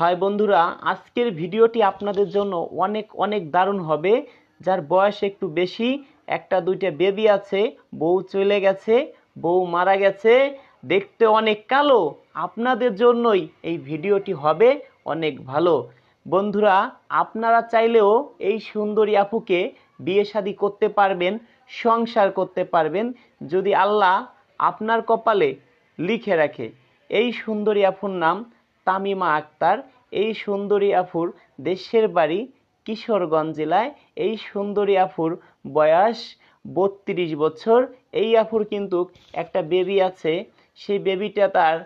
হয় বন্ধুরা, আজকের ভিডিওটি আপনাদের জন্য অনেক অনেক দারুণ হবে। যার বয়স একটু বেশি, একটা দুইটা বেবি আছে, বউ চলে গেছে, বউ মারা গেছে, দেখতে অনেক কালো। আপনাদের জন্যই এই ভিডিওটি হবে অনেক ভালো। বন্ধুরা, আপনারা চাইলেও এই সুন্দরী আপুকে বিয়ে শাদী করতে পারবেন, সংসার করতে পারবেন, যদি আল্লাহ আপনার কপালে লিখে রাখে। এই সুন্দরী আফুর নাম তামিমা আক্তার, এই সুন্দরী আফুর দেশের বাড়ি কিশোরগঞ্জ জেলায়। এই সুন্দরী আফুর বয়স বত্রিশ বছর। এই আফুর কিন্তু একটা বেবি আছে। সেই বেবিটা তার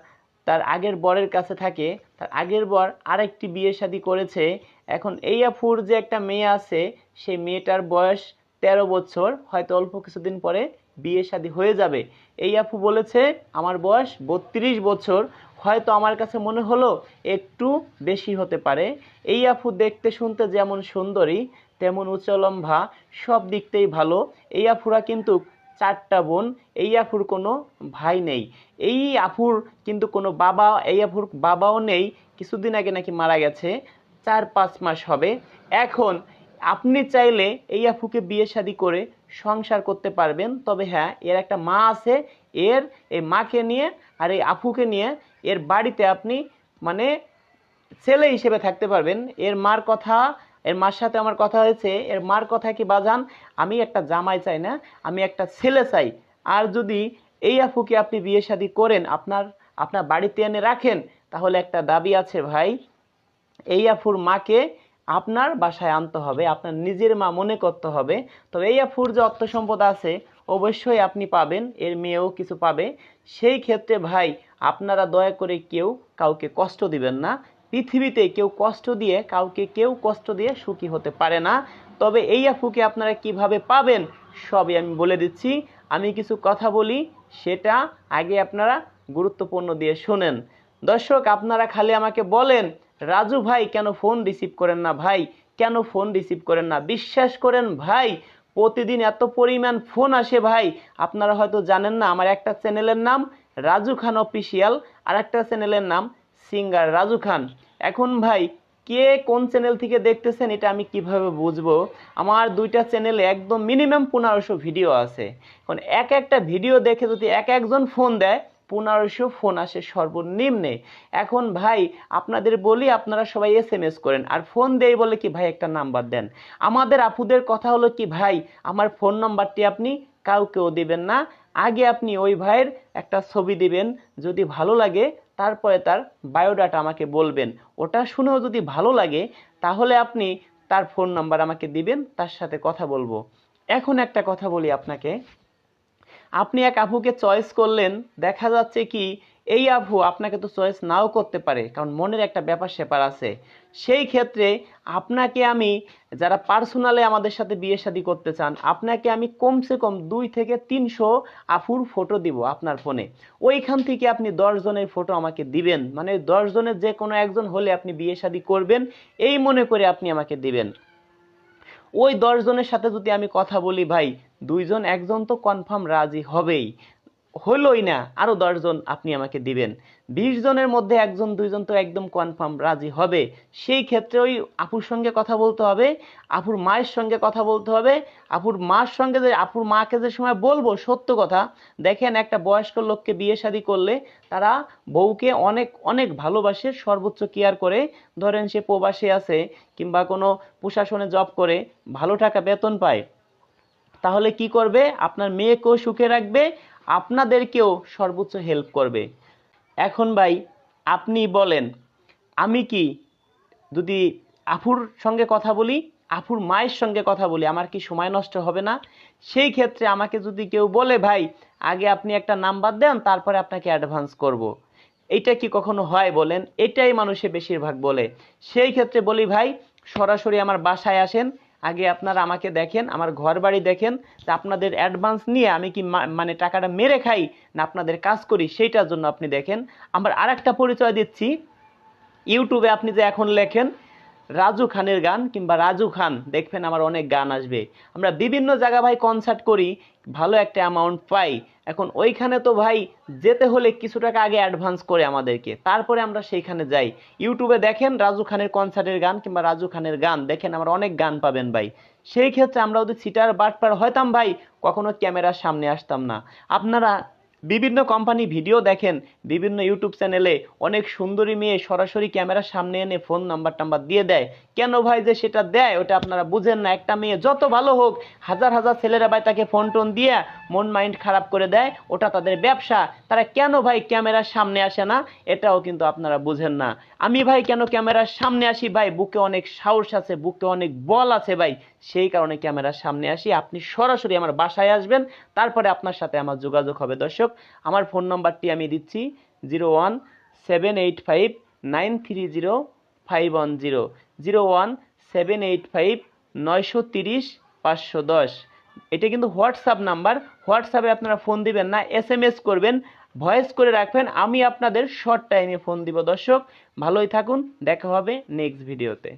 তার আগের বরের কাছে থাকে। তার আগের বর আরেকটি বিয়ে শাদী করেছে। এখন এই আফুর যে একটা মেয়ে আছে, সেই মেয়েটার বয়স তেরো বছর। হয়তো অল্প কিছুদিন পরে বিয়ে শাদী হয়ে যাবে। এই আফু বলেছে, আমার বয়স বত্রিশ বছর। হয়তো আমার কাছে মনে হলো একটু বেশি হতে পারে। এই আপু দেখতে শুনতে যেমন সুন্দরী, তেমন উচ্চলম্ভা সব দিকতেই ভালো। এই আফুরা কিন্তু চারটা বোন, এই আফুর কোনো ভাই নেই। এই আফুর কিন্তু কোনো বাবা, এই আফুর বাবাও নেই, কিছুদিন আগে নাকি মারা গেছে, চার পাঁচ মাস হবে। এখন আপনি চাইলে এই আফুকে বিয়ে শাদী করে সংসার করতে পারবেন। তবে হ্যাঁ এর একটা মা আছে, এর এই মাকে নিয়ে আর এই আফুকে নিয়ে এর বাড়িতে আপনি মানে ছেলে হিসেবে থাকতে পারবেন। এর মার কথা, এর মার সাথে আমার কথা হয়েছে, এর মার কথা কি বাজান? আমি একটা জামাই চাই না, আমি একটা ছেলে চাই। আর যদি এই আফুকে আপনি বিয়ে শাদী করেন, আপনার আপনার বাড়িতে এনে রাখেন, তাহলে একটা দাবি আছে ভাই, এই আফুর মাকে আপনার বাসায় আনতে হবে, আপনার নিজের মা মনে করতে হবে। তো এই আফুর যে অর্থ সম্পদ আছে, অবশ্যই আপনি পাবেন, এর মেয়েও কিছু পাবে। সেই ক্ষেত্রে ভাই আপনারা দয়া করে কেউ কাউকে কষ্ট দিবেন না। পৃথিবীতে কেউ কষ্ট দিয়ে, কাউকে কেউ কষ্ট দিয়ে সুখী হতে পারে না। তবে এই আফুকে আপনারা কীভাবে পাবেন, সবই আমি বলে দিচ্ছি। আমি কিছু কথা বলি, সেটা আগে আপনারা গুরুত্বপূর্ণ দিয়ে শোনেন। দর্শক, আপনারা খালি আমাকে বলেন, রাজু ভাই, কেন ফোন রিসিভ করেন না ভাই? কেন ফোন রিসিভ করেন না? বিশ্বাস করেন ভাই, প্রতিদিন এত পরিমাণ ফোন আসে ভাই। আপনারা হয়তো জানেন না, আমার একটা চ্যানেলের নাম রাজু খান অফিসিয়াল আর একটা চ্যানেলের নাম সিঙ্গার রাজু খান। এখন ভাই, কে কোন চ্যানেল থেকে দেখতেছেন এটা আমি কীভাবে বুঝব? আমার দুইটা চ্যানেলে একদম মিনিমাম পনেরোশো ভিডিও আছে। এখন এক একটা ভিডিও দেখে যদি এক একজন ফোন দেয়, পনেরোশো ফোন আসে সর্বনিম্নে। এখন ভাই, আপনাদের বলি, আপনারা সবাই এস এম এস করেন। আর ফোন দেই বলে কি, ভাই, একটা নাম্বার দেন। আমাদের আপুদের কথা হলো কি, ভাই, আমার ফোন নাম্বারটি আপনি কাউকেও দিবেন না। আগে আপনি ওই ভাইয়ের একটা ছবি দিবেন, যদি ভালো লাগে, তারপরে তার বায়োডাটা আমাকে বলবেন। ওটা শুনেও যদি ভালো লাগে, তাহলে আপনি তার ফোন নাম্বার আমাকে দিবেন, তার সাথে কথা বলব। এখন একটা কথা বলি আপনাকে। আপনি এক আপুকে চয়েস করলেন, দেখা যাচ্ছে কি এই আফু আপনাকে তো চয়েস নাও করতে পারে, কারণ মনের একটা ব্যাপার স্যাপার আছে। সেই ক্ষেত্রে আপনাকে আমি যারা পার্সোনালে আমাদের সাথে বিয়ে শাদী করতে চান, আপনাকে আমি কমসে কম দুই থেকে তিনশো আফুর ফটো দিব আপনার ফোনে ওইখান থেকে আপনি দশ জনের ফটো আমাকে দিবেন মানে জনের যে কোনো একজন হলে আপনি বিয়ে শাদী করবেন, এই মনে করে আপনি আমাকে দিবেন। ওই দশ জনের সাথে যদি আমি কথা বলি, ভাই, দুইজন, একজন তো কনফার্ম রাজি হবেই। হলোই না আরও দশজন আপনি আমাকে দিবেন। বিশ জনের মধ্যে একজন, দুইজন তো একদম কনফার্ম রাজি হবে। সেই ক্ষেত্রে ওই আপুর সঙ্গে কথা বলতে হবে, আপুর মায়ের সঙ্গে কথা বলতে হবে। আপুর মার সঙ্গে যে, আপুর মাকে যে সময় বলব, সত্য কথা, দেখেন একটা বয়স্ক লোককে বিয়ে শাদী করলে তারা বউকে অনেক অনেক ভালোবাসে, সর্বোচ্চ কেয়ার করে। ধরেন সে প্রবাসে আছে কিংবা কোনো প্রশাসনে জব করে, ভালো টাকা বেতন পায়। তাহলে কি করবে? আপনার মেয়েকেও সুখে রাখবে আপনাদেরকেও সর্বোচ্চ হেল্প করবে। এখন ভাই, আপনি বলেন, আমি কি যদি আফুর সঙ্গে কথা বলি, আফুর মায়ের সঙ্গে কথা বলি, আমার কি সময় নষ্ট হবে না? সেই ক্ষেত্রে আমাকে যদি কেউ বলে, ভাই, আগে আপনি একটা নাম্বার দেন, তারপরে আপনাকে অ্যাডভান্স করব। এটা কি কখনো হয় বলেন? এটাই মানুষে বেশিরভাগ বলে। সেই ক্ষেত্রে বলি, ভাই, সরাসরি আমার বাসায় আসেন আগে আপনারা আমাকে দেখেন, আমার ঘর বাড়ি দেখেন, তা আপনাদের অ্যাডভান্স নিয়ে আমি কি মানে টাকাটা মেরে খাই না আপনাদের কাজ করি, সেইটার জন্য আপনি দেখেন। আমার আরেকটা পরিচয় দিচ্ছি। ইউটিউবে আপনি যে এখন লেখেন রাজু খানের গান কিংবা রাজু খান, দেখবেন আমার অনেক গান আসবে। আমরা বিভিন্ন জায়গা ভাই কনসার্ট করি, ভালো একটা অ্যামাউন্ট পাই। এখন ওইখানে তো ভাই যেতে হলে কিছু টাকা আগে অ্যাডভান্স করে আমাদেরকে। তারপরে আমরা সেইখানে যাই। ইউটিউবে দেখেন রাজু খানের কনসার্টের গান কিংবা রাজু খানের গান, দেখেন আমার অনেক গান পাবেন ভাই। সেই ক্ষেত্রে আমরা ওদের সিটার বাটপার হয়তাম ভাই, কখনো ক্যামেরার সামনে আসতাম না। আপনারা বিভিন্ন কোম্পানি ভিডিও দেখেন, বিভিন্ন ইউটিউব চ্যানেলে অনেক সুন্দরী মেয়ে সরাসরি ক্যামেরার সামনে এনে ফোন নাম্বার টাম্বার দিয়ে দেয়। কেন ভাই যে সেটা দেয়, ওটা আপনারা বুঝেন না। একটা মেয়ে যত ভালো হোক, হাজার হাজার ছেলেরা ভাই তাকে ফোন টোন দিয়ে মন মাইন্ড খারাপ করে দেয়, ওটা তাদের ব্যবসা। তারা কেন ভাই ক্যামেরার সামনে আসে না, এটাও কিন্তু আপনারা বুঝেন না। আমি ভাই কেন ক্যামেরার সামনে আসি? ভাই, বুকে অনেক সাহস আছে, বুকে অনেক বল আছে ভাই। সেই কারণে ক্যামেরার সামনে আসি। আপনি সরাসরি আমার বাসায় আসবেন, তারপরে আপনার সাথে আমার যোগাযোগ হবে। দর্শক আমার ফোন নাম্বারটি আমি দিচ্ছি zero one seven eight five nine three zero five one zero zero one seven eight five নয়শো তিরিশ পাঁচশো দশ। এটা কিন্তু হোয়াটসঅ্যাপ নাম্বার, হোয়াটসঅ্যাপে আপনারা ফোন দিবেন না এস এম এস করবেন, ভয়েস করে রাখবেন, আমি আপনাদের শর্ট টাইমে ফোন দিব দর্শক। ভালোই থাকুন, দেখা হবে নেক্সট ভিডিওতে